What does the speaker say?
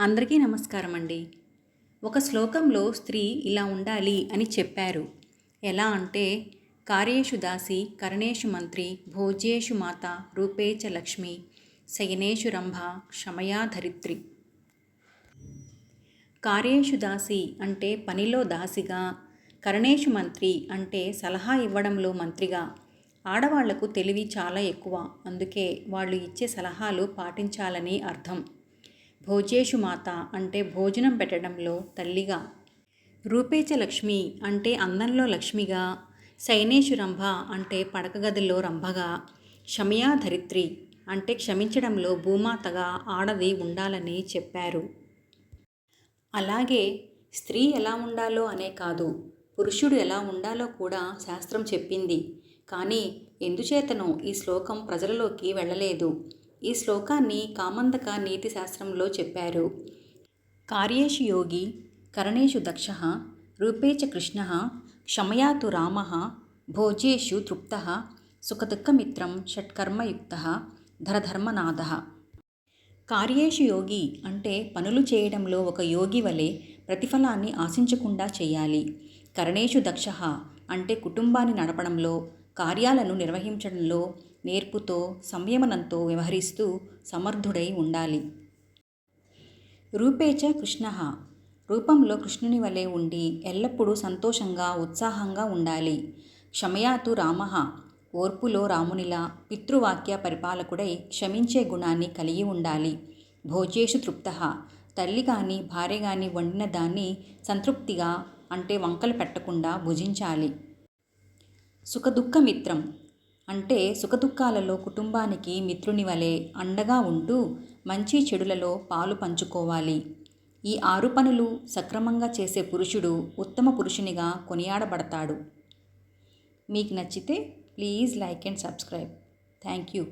అందరికీ నమస్కారం అండి ఒక శ్లోకంలో స్త్రీ ఇలా ఉండాలి అని చెప్పారు. ఎలా అంటే కార్యేషు దాసి కరణేషు మంత్రి భోజ్యేషు మాత రూపేచ లక్ష్మి శయనేషు రంభ క్షమయా ధరిత్రి. కార్యేషు దాసి అంటే పనిలో దాసిగా కరణేషు మంత్రి అంటే సలహా ఇవ్వడంలో మంత్రిగా. ఆడవాళ్ళకు తెలివి చాలా ఎక్కువ అందుకే వాళ్ళు ఇచ్చే సలహాలు పాటించాలని అర్థం. భోజేషు మాత అంటే భోజనం పెట్టడంలో తల్లిగా. రూపేచ లక్ష్మి అంటే అందంలో లక్ష్మిగా. సైనేషు రంభ అంటే పడకగదిలో రంభగా. క్షమయా ధరిత్రి అంటే క్షమించడంలో భూమాతగా ఆడది ఉండాలని చెప్పారు. అలాగే స్త్రీ ఎలా ఉండాలో అనే కాదు పురుషుడు ఎలా ఉండాలో కూడా శాస్త్రం చెప్పింది. కానీ ఎందుచేతనో ఈ శ్లోకం ప్రజలలోకి వెళ్ళలేదు. ఈ శ్లోకాన్ని కామందక నీతి శాస్త్రంలో చెప్పారు. కార్యేషు యోగి కరణేషు దక్ష రూపేచ కృష్ణ క్షమయాతు రామ భోజేషు తృప్త సుఖదుఃఖమిత్రం షట్కర్మయుక్త ధరధర్మనాథ. కార్యేషు యోగి అంటే పనులు చేయడంలో ఒక యోగి వలె ప్రతిఫలాన్ని ఆశించకుండా చేయాలి. కరణేషు దక్ష అంటే కుటుంబాన్ని నడపడంలో కార్యాలను నిర్వహించడంలో నేర్పుతో సంయమనంతో వ్యవహరిస్తూ సమర్థుడై ఉండాలి. రూపేచ కృష్ణ. రూపంలో కృష్ణుని వలె ఉండి ఎల్లప్పుడూ సంతోషంగా ఉత్సాహంగా ఉండాలి. క్షమయాతు రామ. ఓర్పులో రామునిలా పితృవాక్య పరిపాలకుడై క్షమించే గుణాన్ని కలిగి ఉండాలి. భోజేషు తృప్త. తల్లి కానీ భార్య కానీ వండిన దాన్ని సంతృప్తిగా అంటే వంకలు పెట్టకుండా భుజించాలి. సుఖదుఖమిత్రం. అంటే సుఖదుఖాలలో కుటుంబానికి మిత్రుని వలె అండగా ఉంటూ మంచి చెడులలో పాలు పంచుకోవాలి. ఈ ఆరు పనులు సక్రమంగా చేసే పురుషుడు ఉత్తమ పురుషునిగా కొనియాడబడతాడు. మీకు నచ్చితే please like and subscribe. Thank you.